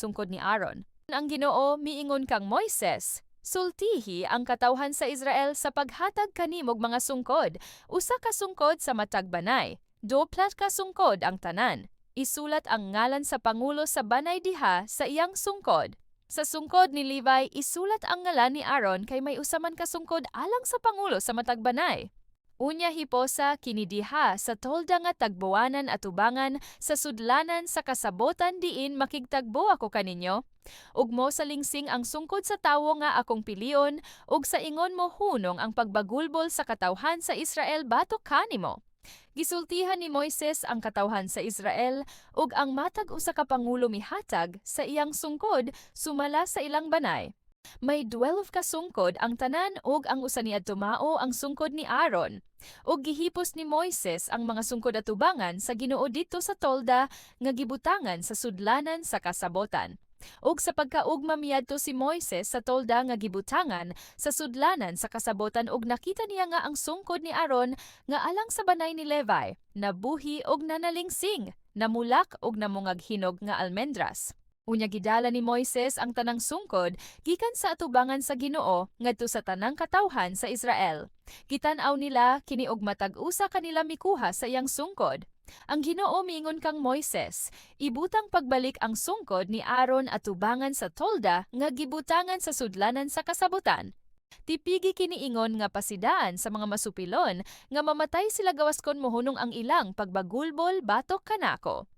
sungkod ni Aaron. Ang Ginoo miingon kang Moises, sultihi ang katawhan sa Israel sa paghatag kanimog mga sungkod, usa ka sungkod sa matag banay, doplat ka sungkod ang tanan. Isulat ang ngalan sa pangulo sa banay diha sa iyang sungkod. Sa sungkod ni Levi, isulat ang ngalan ni Aaron kay may usaman ka sungkod alang sa pangulo sa matag banay. Unya hiposa kinidiha sa tolda nga tagbuanan at ubangan sa sudlanan sa kasabotan diin makigtagbo ako kaninyo. Ug mo sa lingsing ang sungkod sa tawo nga akong pilion ug sa ingon mo hunong ang pagbagulbol sa katawhan sa Israel batok kanimo. Gisultihan ni Moises ang katawhan sa Israel ug ang matag usa ka pangulo mihatag sa iyang sungkod sumala sa ilang banay. May 12 ka sungkod ang tanan ug ang usa ni tumao ang sungkod ni Aaron. Ug gihipos ni Moises ang mga sungkod at tubangan sa Ginoo didto sa tolda nga gibutangan sa sudlanan sa kasabotan. Ug sa pagkaugma miadto si Moises sa tolda nga gibutangan sa sudlanan sa kasabotan ug nakita niya nga ang sungkod ni Aaron nga alang sa banay ni Levi, nabuhi ug nanalingsing, namulak ug namungag hinog nga almendras. Unya gidala ni Moises ang tanang sungkod gikan sa atubangan sa Ginoo ngadto sa tanang katawhan sa Israel. Gitan-aw nila kini og matag usa kanila mikuha sa iyang sungkod. Ang Ginoo miingon kang Moises, ibutang pagbalik ang sungkod ni Aaron at tubangan sa tolda nga gibutangan sa sudlanan sa kasabutan. Tipigi kiniingon nga pasidaan sa mga masupilon nga mamatay sila gawas kon mohunong ang ilang pagbagulbol batok kanako.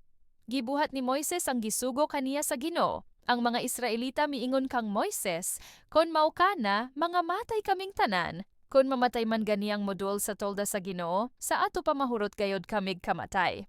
Gibuhat ni Moises ang gisugo kaniya sa Ginoo. Ang mga Israelita miingon kang Moises, kon mao ka na, mga matay kaming tanan. Kon mamatay man ganiyang modul sa tolda sa Ginoo, sa ato pa mahurot gayod kamig kamatay.